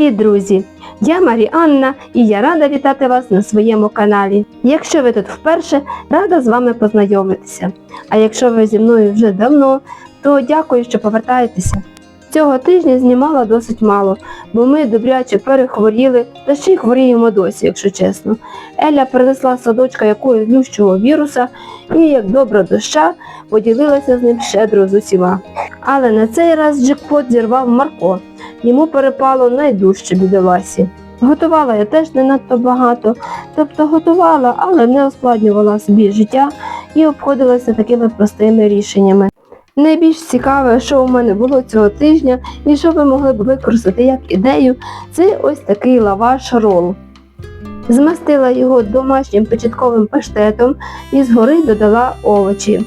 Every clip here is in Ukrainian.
Привіт, друзі! Я Маріанна і я рада вітати вас на своєму каналі. Якщо ви тут вперше, рада з вами познайомитися. А якщо ви зі мною вже давно, то дякую, що повертаєтеся. Цього тижня знімала досить мало, бо ми добряче перехворіли, та ще й хворіємо досі, якщо чесно. Еля принесла садочка якогось злющого віруса і, як добра доща, поділилася з ним щедро з усіма. Але на цей раз джекпот зірвав Марко. Йому перепало найдужче бідоласі. Готувала я теж не надто багато, тобто готувала, але не ускладнювала собі життя і обходилася такими простими рішеннями. Найбільш цікаве, що у мене було цього тижня і що ви могли б використати як ідею, це ось такий лаваш рол. Змастила його домашнім печатковим паштетом і згори додала овочі.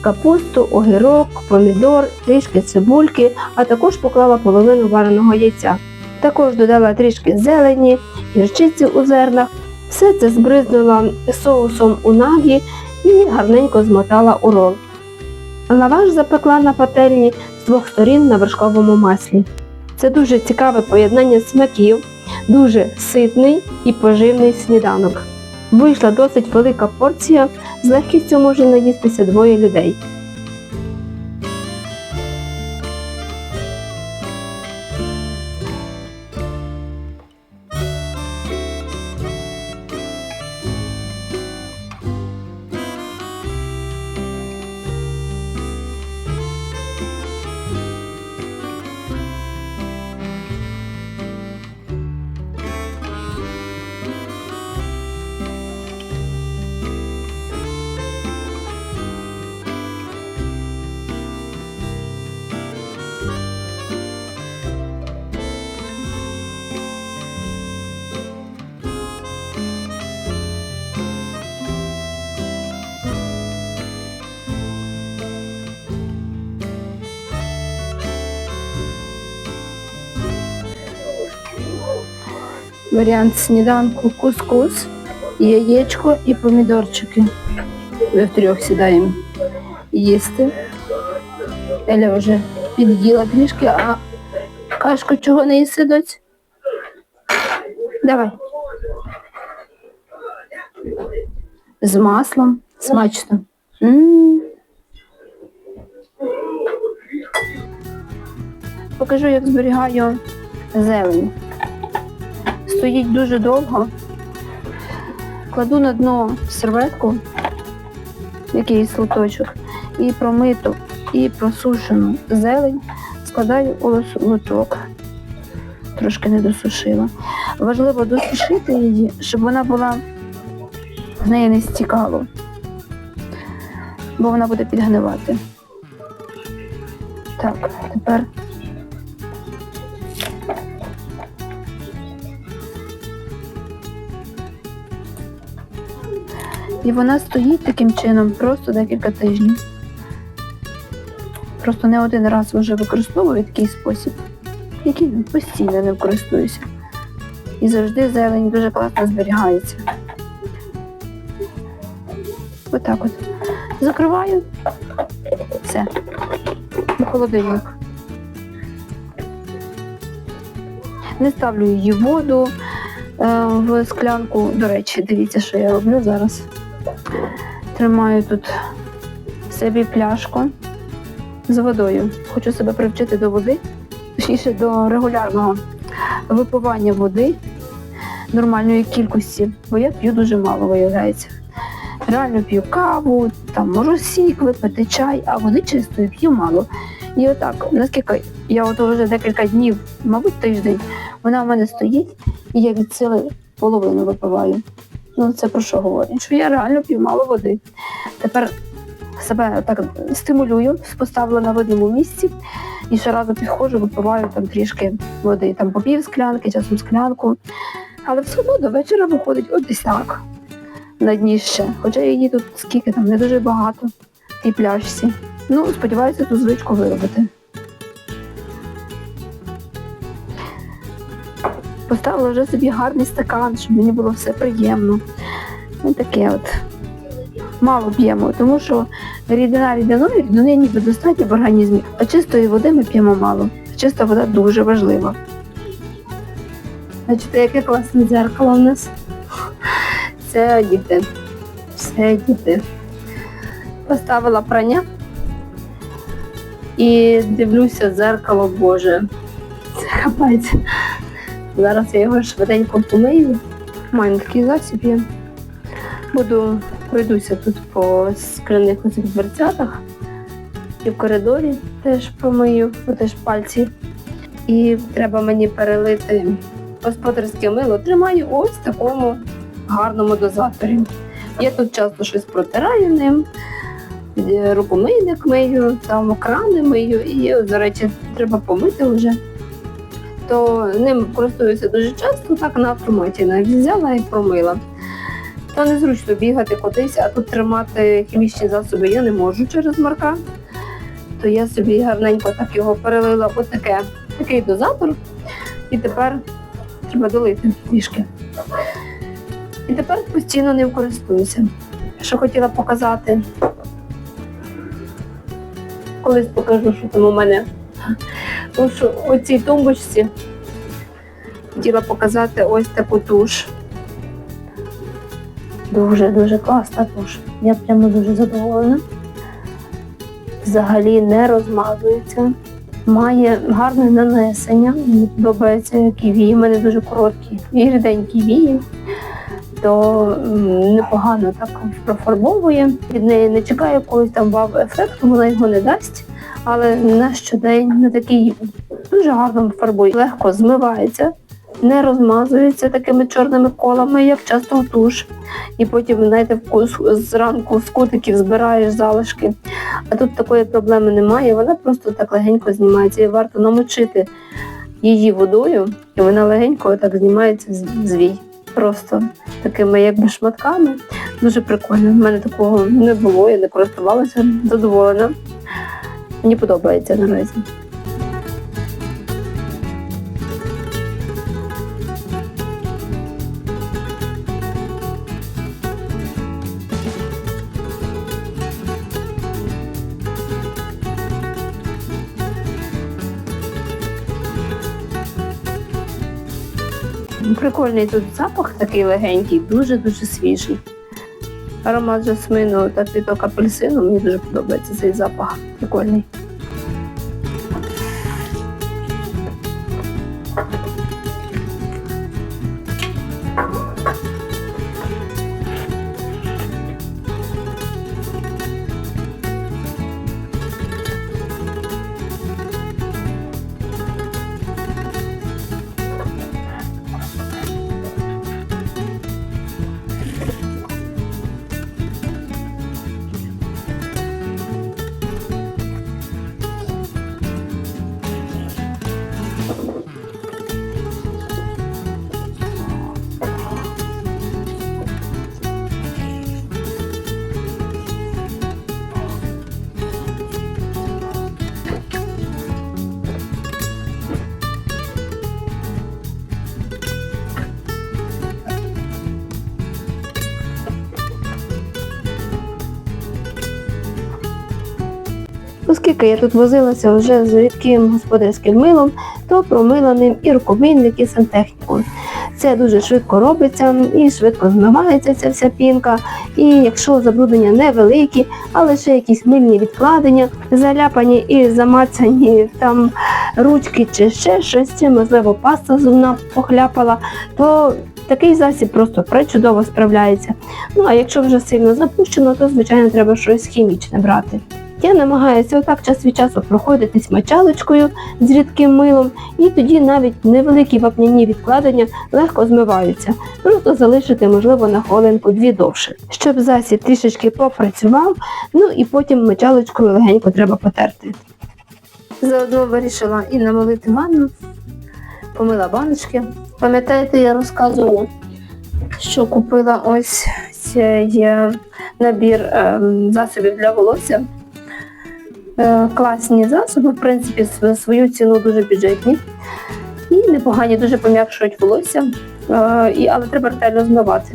Капусту, огірок, помідор, трішки цибульки, а також поклала половину вареного яйця. Також додала трішки зелені, гірчиці у зернах. Все це збризнула соусом у нагі і гарненько змотала у рол. Лаваш запекла на пательні з двох сторін на вершковому маслі. Це дуже цікаве поєднання смаків, дуже ситний і поживний сніданок. Вийшла досить велика порція, з легкістю може наїстися двоє людей. Варіант сніданку кускус, яєчко і помідорчики. Ми втрьох сідаємо їсти. Еля вже під'їла трішки, а кашку чого не їси, доць? Давай. З маслом. Смачно. М. Покажу, як зберігаю зелень стоїть дуже довго. Кладу на дно серветку, якийсь лоточок, і промиту, і просушену зелень складаю у лоток. Трошки не досушила. Важливо досушити її, щоб вона була з неї не стікало, бо вона буде підгнивати. Так, тепер І вона стоїть таким чином просто декілька тижнів. Просто не один раз вже використовую такий спосіб, який постійно не користуюся. І завжди зелень дуже класно зберігається. Отак от. Закриваю. Все. У холодильник. Не ставлю її воду е, в склянку. До речі, дивіться, що я роблю зараз. Тримаю тут собі пляшку з водою. Хочу себе привчити до води, точніше до регулярного випивання води нормальної кількості, бо я п'ю дуже мало, виявляється. Реально п'ю каву, там можу сік випити, чай, а води чистої п'ю мало. І отак, наскільки я от вже декілька днів, мабуть, тиждень, вона в мене стоїть, і я від сили половину випиваю. Ну, це про що говорить? Що я реально п'ю мало води. Тепер себе так стимулюю, поставила на видному місці і щоразу підходжу, випиваю там трішки води, там по пів склянки, часом склянку. Але все одно до вечора виходить от так на дні ще. Хоча її тут скільки там не дуже багато в тій пляшці. Ну, сподіваюся, ту звичку виробити. Поставила вже собі гарний стакан, щоб мені було все приємно. Ось таке от. Мало п'ємо, тому що рідина рідиною, рідини ніби достатньо в організмі, а чистої води ми п'ємо мало. Чиста вода дуже важлива. Бачите, яке класне дзеркало в нас. Це діти. Це діти. Поставила прання і дивлюся дзеркало Боже. Це капець. Зараз я його швиденько помию. Маю такий засіб є. Буду пройдуся тут по скляних дверцятах і в коридорі теж помию, бо теж пальці. І треба мені перелити господарське мило. Тримаю ось в такому гарному дозаторі. Я тут часто щось протираю ним, е, рукомийник мию, там крани мию, і, до речі, треба помити вже. То ним користуюся дуже часто, так на автоматі навіть взяла і промила. Та незручно бігати кудись, а тут тримати хімічні засоби я не можу через марка. То я собі гарненько так його перелила в таке, такий дозатор. І тепер треба долити трішки. І тепер постійно ним користуюся. Що хотіла показати. Колись покажу, що там у мене. Що у цій тумбочці хотіла показати ось таку туш. Дуже дуже класна туш. Я прямо дуже задоволена. Взагалі не розмазується. Має гарне нанесення. Мені подобається ківі. У мене дуже короткі і ріденькі вії. То непогано так профарбовує. Від неї не чекає якогось там вау-ефекту, вона його не дасть. Але на щодень на такий дуже гарно фарбує. Легко змивається, не розмазується такими чорними колами, як часто туш. І потім, знаєте, зранку з кутиків збираєш залишки. А тут такої проблеми немає, вона просто так легенько знімається. І варто намочити її водою, і вона легенько так знімається з. Просто такими якби шматками. Дуже прикольно. У мене такого не було, я не користувалася, задоволена. Мені подобається наразі. Прикольний тут запах такий легенький, дуже-дуже свіжий. Аромат жасмину та квіток апельсину. Мені дуже подобається цей запах. Прикольний. Оскільки я тут возилася вже з рідким господарським милом, то промила ним і рукомийник, і сантехніку. Це дуже швидко робиться і швидко змивається ця вся пінка. І якщо забруднення невеликі, а лише якісь мильні відкладення, заляпані і замацані там ручки чи ще щось, чи можливо паста зубна похляпала, то такий засіб просто пречудово справляється. Ну а якщо вже сильно запущено, то звичайно треба щось хімічне брати. Я намагаюся отак час від часу проходитись мочалочкою з рідким милом, і тоді навіть невеликі вапняні відкладення легко змиваються. Просто залишити, можливо, на хвилинку дві довше, щоб засіб трішечки попрацював, ну і потім мочалочкою легенько треба потерти. Заодно вирішила і намолити ванну, помила баночки. Пам'ятаєте, я розказувала, що купила ось цей е, набір е, засобів для волосся. Е, класні засоби, в принципі, свою ціну дуже бюджетні і непогані, дуже пом'якшують волосся, е, але треба ретельно змивати.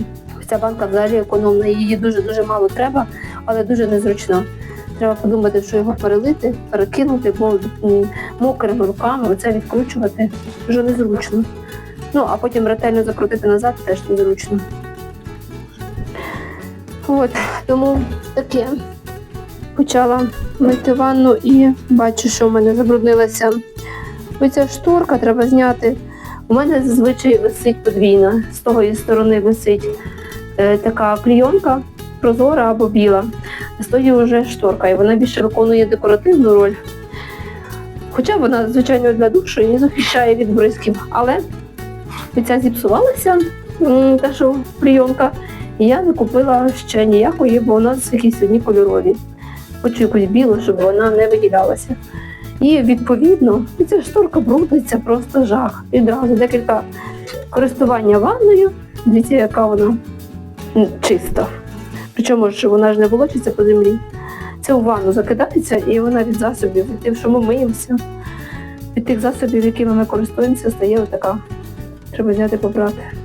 Ця банка взагалі економна, її дуже-дуже мало треба, але дуже незручно. Треба подумати, що його перелити, перекинути, бо мокрими руками оце відкручувати дуже незручно. Ну, а потім ретельно закрутити назад теж незручно. От, тому таке. Почала мити ванну і бачу, що в мене забруднилася оця шторка, треба зняти. У мене зазвичай висить подвійна. З тої сторони висить е, така клійонка, прозора або біла. А з тої вже шторка, і вона більше виконує декоративну роль. Хоча вона, звичайно, для душу і захищає від бризків. Але ця зіпсувалася, та що клійонка, і я не купила ще ніякої, бо у нас якісь одні кольорові. Хочу якусь білу, щоб вона не виділялася. І відповідно ця шторка брудиться просто жах. Відразу декілька користування ванною. Дивіться, яка вона чиста. Причому ж вона ж не волочиться по землі. Це у ванну закидається, і вона від засобів, від тим, що ми миємося, від тих засобів, якими ми користуємося, стає отака. Треба зняти побрати.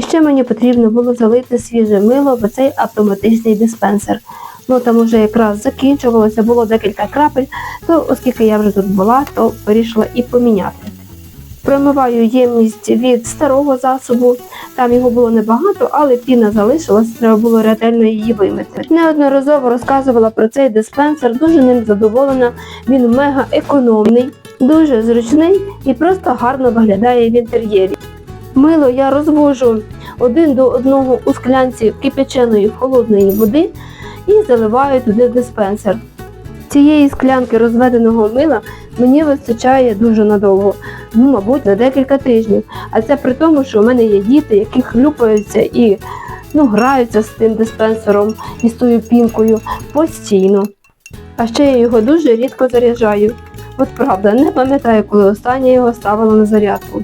І ще мені потрібно було залити свіже мило в цей автоматичний диспенсер. Ну там уже якраз закінчувалося, було декілька крапель, то оскільки я вже тут була, то вирішила і поміняти. Промиваю ємність від старого засобу, там його було небагато, але піна залишилась, треба було ретельно її вимити. Неодноразово розказувала про цей диспенсер, дуже ним задоволена. Він мега економний, дуже зручний і просто гарно виглядає в інтер'єрі. Мило я розвожу один до одного у склянці кипяченої холодної води і заливаю туди в диспенсер. Цієї склянки розведеного мила мені вистачає дуже надовго, ну, мабуть, на декілька тижнів. А це при тому, що у мене є діти, які хлюпаються і ну, граються з тим диспенсером і з тою пінкою постійно. А ще я його дуже рідко заряджаю. От правда, не пам'ятаю, коли останнє його ставила на зарядку.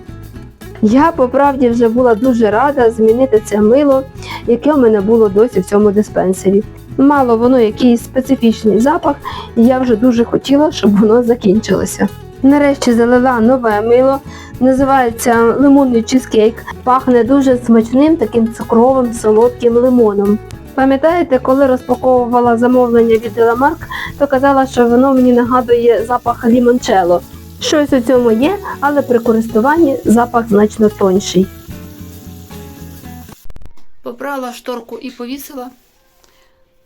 Я по правді вже була дуже рада змінити це мило, яке в мене було досі в цьому диспенсері. Мало воно якийсь специфічний запах, і я вже дуже хотіла, щоб воно закінчилося. Нарешті залила нове мило, називається лимонний чизкейк. Пахне дуже смачним таким цукровим солодким лимоном. Пам'ятаєте, коли розпаковувала замовлення від Деламарк, то казала, що воно мені нагадує запах лімончело. Щось у цьому є, але при користуванні запах значно тонший. Побрала шторку і повісила.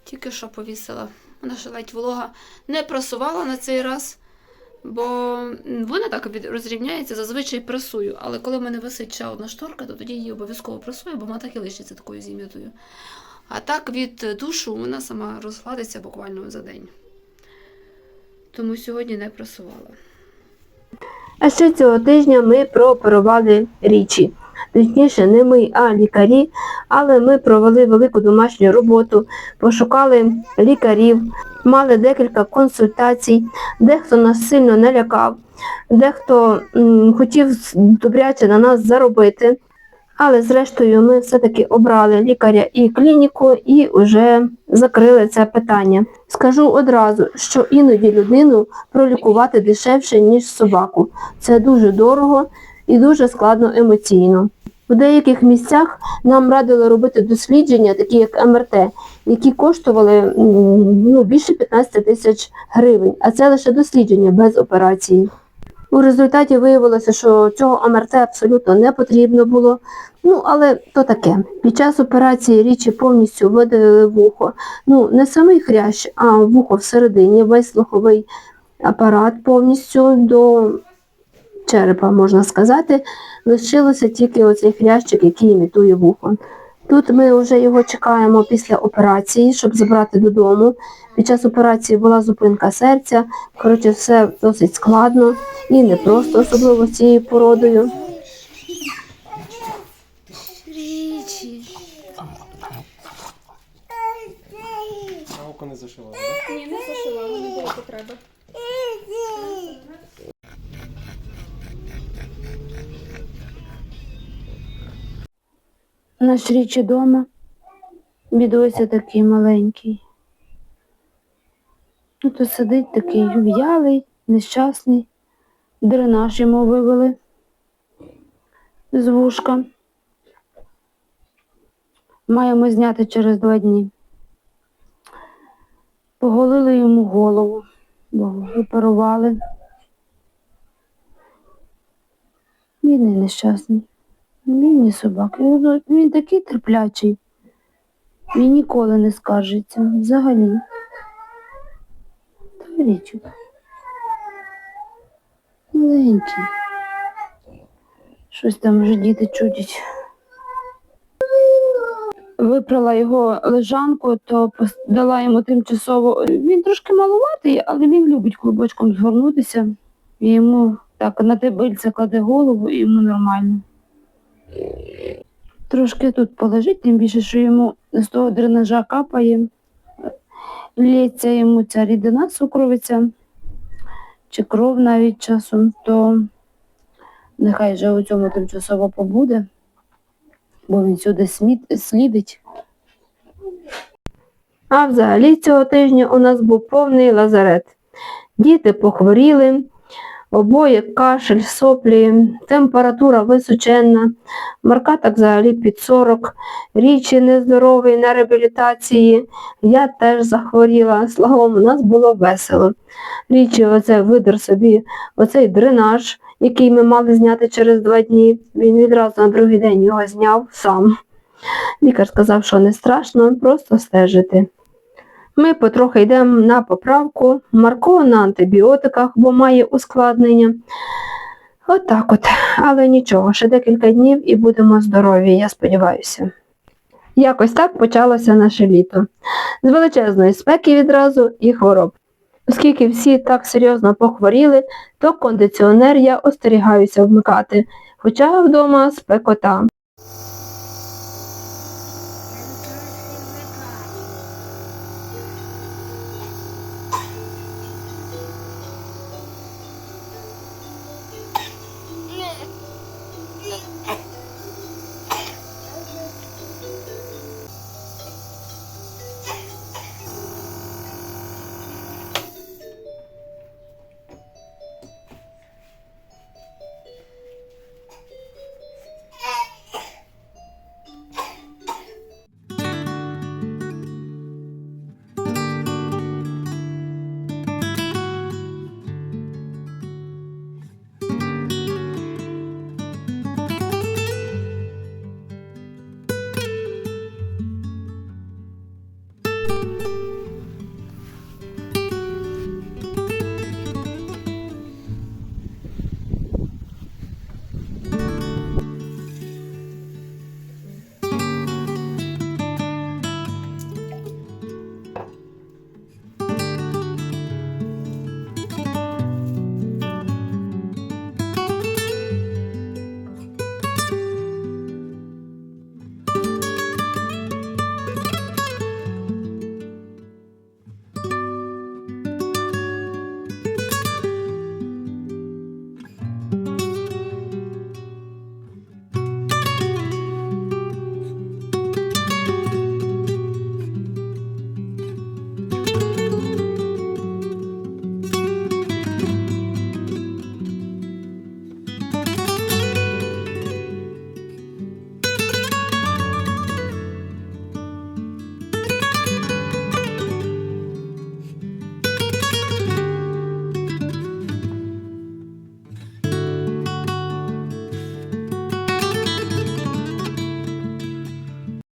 Тільки що повісила. Вона ще ледь волога. Не прасувала на цей раз, бо вона так розрівняється, зазвичай прасую. Але коли в мене висить ще одна шторка, то тоді її обов'язково прасую, бо вона так і лишиться такою зім'ятою. А так від душу вона сама розгладиться буквально за день. Тому сьогодні не прасувала. А ще цього тижня ми прооперували річі. Точніше, не ми, а лікарі, але ми провели велику домашню роботу, пошукали лікарів, мали декілька консультацій, дехто нас сильно налякав, дехто м, хотів добряче на нас заробити. Але зрештою ми все-таки обрали лікаря і клініку і вже закрили це питання. Скажу одразу, що іноді людину пролікувати дешевше, ніж собаку. Це дуже дорого і дуже складно емоційно. У деяких місцях нам радили робити дослідження, такі як МРТ, які коштували ну, більше 15 тисяч гривень, а це лише дослідження без операції. У результаті виявилося, що цього МРТ абсолютно не потрібно було. Ну, але то таке. Під час операції річі повністю видалили вухо. Ну, не самий хрящ, а вухо всередині, весь слуховий апарат повністю до черепа, можна сказати. Лишилося тільки оцей хрящик, який імітує вухо. Тут ми вже його чекаємо після операції, щоб забрати додому. Під час операції була зупинка серця. Коротше, все досить складно і не просто, особливо з цією породою. Річі. А око не зашивали, Ні, не зашивала, не було потреби. Наш річі дома. Бідуся такий маленький. Ну, то сидить такий в'ялий, нещасний. Дренаж йому вивели з вушка. Маємо зняти через два дні. Поголили йому голову, бо оперували. Він і нещасний. Він не собака. Він, він такий терплячий. Він ніколи не скаржиться. Взагалі. Та річок. Маленький. Щось там вже діти чудять. Випрала його лежанку, то дала йому тимчасово. Він трошки малуватий, але він любить клубочком згорнутися. І йому так на тебильце кладе голову і йому нормально. Трошки тут полежить, тим більше, що йому з того дренажа капає, лється йому ця рідина цукровиця, чи кров навіть часом, то нехай же у цьому тимчасово побуде, бо він сюди сміт, слідить. А взагалі цього тижня у нас був повний лазарет. Діти похворіли, обоє кашель, соплі, температура височенна, Марка так взагалі під 40, річі нездоровий на реабілітації, я теж захворіла, словом, у нас було весело. Річі оце видер собі оцей дренаж, який ми мали зняти через два дні. Він відразу на другий день його зняв сам. Лікар сказав, що не страшно, просто стежити. Ми потрохи йдемо на поправку, Марко на антибіотиках, бо має ускладнення. Отак от, але нічого, ще декілька днів і будемо здорові, я сподіваюся. Якось так почалося наше літо. З величезної спеки відразу і хвороб. Оскільки всі так серйозно похворіли, то кондиціонер я остерігаюся вмикати, хоча вдома спекота.